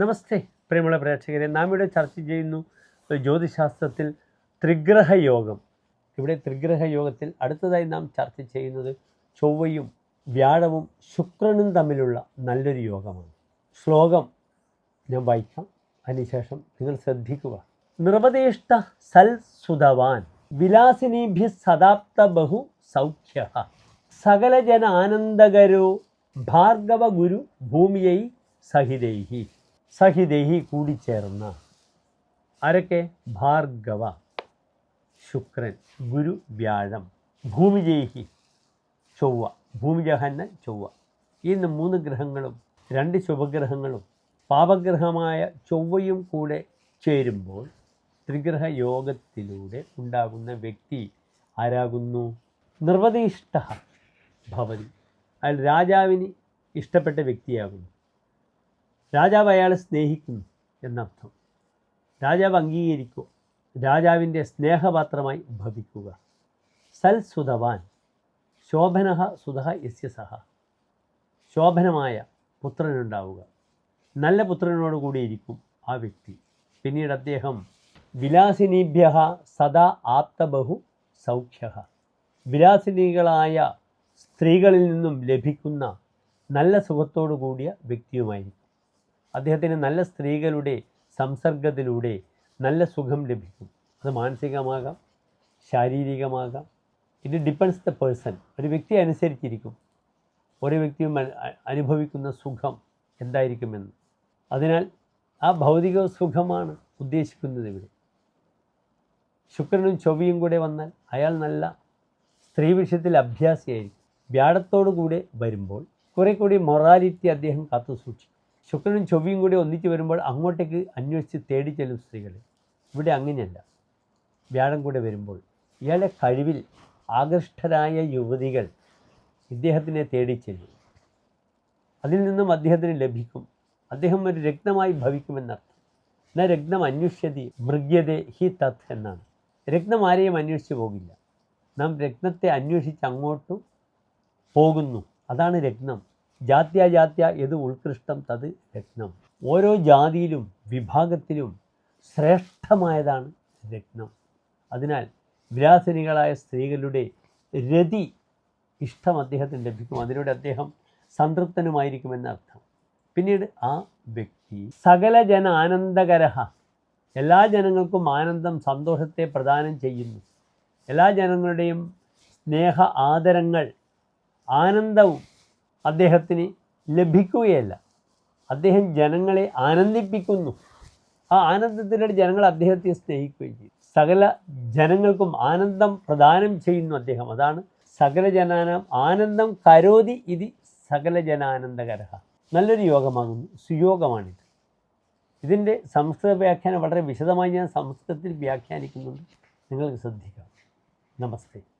നമസ്തേ പ്രിയമുള്ള പ്രേക്ഷകരെ. നാം ഇവിടെ ചർച്ച ചെയ്യുന്നു ജ്യോതിശാസ്ത്രത്തിൽ ത്രിഗ്രഹയോഗം ഇവിടെ ത്രിഗ്രഹയോഗത്തിൽ അടുത്തതായി നാം ചർച്ച ചെയ്യുന്നത് ചൊവ്വയും വ്യാഴവും ശുക്രനും തമ്മിലുള്ള നല്ലൊരു യോഗമാണ്. ശ്ലോകം ഞാൻ വായിക്കാം. അതിനുശേഷം നിങ്ങൾ ശ്രദ്ധിക്കുക. നിർവദേഷ്ട സൽ സുതവാൻ വിലാസിനീഭ്യ സദാപ്ത ബഹു സൗഖ്യ. സകലജന ആനന്ദകരോ ഭാർഗവ ഗുരു ഭൂമിയൈ സഹിതൈഹി. സഹിതൈഹി കൂടിച്ചേർന്ന ആരൊക്കെ? ഭാർഗവ ശുക്രൻ ഗുരു വ്യാഴം ഭൂമിജേഹി ചൊവ്വ ഭൂമിജഹന്ന ചൊവ്വ. ഈ മൂന്ന് ഗ്രഹങ്ങളും രണ്ട് ശുഭഗ്രഹങ്ങളും പാപഗ്രഹമായ ചൊവ്വയും കൂടെ ചേരുമ്പോൾ ത്രിഗ്രഹ യോഗത്തിലൂടെ ഉണ്ടാകുന്ന വ്യക്തി ആരാകുന്നു? നിർവദിഷ്ട ഭവതി. അയാൾ രാജാവിന് ഇഷ്ടപ്പെട്ട വ്യക്തിയാകുന്നു. രാജാവ് അയാളെ സ്നേഹിക്കുന്നു എന്നർത്ഥം. രാജാവ് അംഗീകരിക്കുക രാജാവിന്റെ സ്നേഹപാത്രമായി ഭവിക്കുക. സൽ സുതവാൻ ശോഭന സുധ യസ്യ സഹ. ശോഭനമായ പുത്രനുണ്ടാവുക. നല്ല പുത്രനോട് കൂടിയിരിക്കും ആ വ്യക്തി. പിന്നീട് അദ്ദേഹം വിലാസിനീഭ്യ സദാ ആപ്തബഹു സൗഖ്യ വിലാസിനികളായ സ്ത്രീകളിൽ നിന്നും ലഭിക്കുന്ന നല്ല സുഖത്തോടു കൂടിയ വ്യക്തിയുമായിരിക്കും. അദ്ദേഹത്തിന് നല്ല സ്ത്രീകളുടെ സംസർഗത്തിലൂടെ നല്ല സുഖം ലഭിക്കും. അത് മാനസികമാകാം ശാരീരികമാകാം. ഇത് ഡിപ്പെൻസ് ദ പേഴ്സൺ ഒരു വ്യക്തി അനുസരിച്ചിരിക്കും. ഓരോ വ്യക്തിയും അനുഭവിക്കുന്ന സുഖം എന്തായിരിക്കുമെന്ന്. അതിനാൽ ആ ഭൗതിക സുഖമാണ് ഉദ്ദേശിക്കുന്നത് ഇവിടെ. ശുക്രനും ചൊവ്വയും കൂടെ വന്നാൽ അയാൾ നല്ല സ്ത്രീ വിഷയത്തിൽ അഭ്യാസിയായിരിക്കും. വ്യാഴത്തോടു കൂടെ വരുമ്പോൾ കുറെ കൂടി മൊറാലിറ്റി അദ്ദേഹം കാത്തു സൂക്ഷിക്കും ശുക്രനും ചൊവ്വയും കൂടി ഒന്നിച്ച് വരുമ്പോൾ അങ്ങോട്ടേക്ക് അന്വേഷിച്ച് തേടി ചെല്ലും സ്ത്രീകൾ ഇവിടെ അങ്ങനെയല്ല. വ്യാഴം കൂടെ വരുമ്പോൾ ഇയാളെ കഴിവിൽ ആകൃഷ്ടരായ യുവതികൾ ഇദ്ദേഹത്തിനെ തേടി ചെല്ലും. അതിൽ നിന്നും അദ്ദേഹത്തിന് ലഭിക്കും. അദ്ദേഹം ഒരു രക്തമായി ഭവിക്കുമെന്നർത്ഥം. എന്നാൽ രക്തം അന്വേഷ്യതി മൃഗ്യതേ ഹി തത് എന്നാണ്. രക്തം ആരെയും അന്വേഷിച്ച് പോകില്ല. നാം രക്തത്തെ അന്വേഷിച്ച് അങ്ങോട്ടും പോകുന്നു. അതാണ് രത്നം ജാത്യ ജാത്യ ഏത് ഉത്കൃഷ്ടം തത് രത്നം. ഓരോ ജാതിയിലും വിഭാഗത്തിലും ശ്രേഷ്ഠമായതാണ് രത്നം. അതിനാൽ വിലാസിനികളായ സ്ത്രീകളുടെ രതി ഇഷ്ടം അദ്ദേഹത്തിന് ലഭിക്കും. അതിലൂടെ അദ്ദേഹം സംതൃപ്തനുമായിരിക്കുമെന്ന അർത്ഥം. പിന്നീട് ആ വ്യക്തി സകല ജന ആനന്ദകരഹ എല്ലാ ജനങ്ങൾക്കും ആനന്ദം സന്തോഷത്തെ പ്രദാനം ചെയ്യുന്നു. എല്ലാ ജനങ്ങളുടെയും സ്നേഹ ആദരങ്ങൾ ആനന്ദവും അദ്ദേഹത്തിന് ലഭിക്കുകയല്ല. അദ്ദേഹം ജനങ്ങളെ ആനന്ദിപ്പിക്കുന്നു. ആ ആനന്ദത്തിലൂടെ ജനങ്ങൾ അദ്ദേഹത്തെ സ്നേഹിക്കുകയും ചെയ്യും. സകല ജനങ്ങൾക്കും ആനന്ദം പ്രദാനം ചെയ്യുന്നു അദ്ദേഹം. അതാണ് സകല ജനാനം ആനന്ദം കരോതി ഇത് സകല ജനാനന്ദകര നല്ലൊരു യോഗമാകുന്നു. സുയോഗമാണിത്. ഇതിന്റെ സംസ്കൃത വ്യാഖ്യാനം വളരെ വിശദമായി ഞാൻ സംസ്കൃതത്തിൽ വ്യാഖ്യാനിക്കുന്നുണ്ട്. നിങ്ങൾക്ക് ശ്രദ്ധിക്കാം. നമസ്തേ.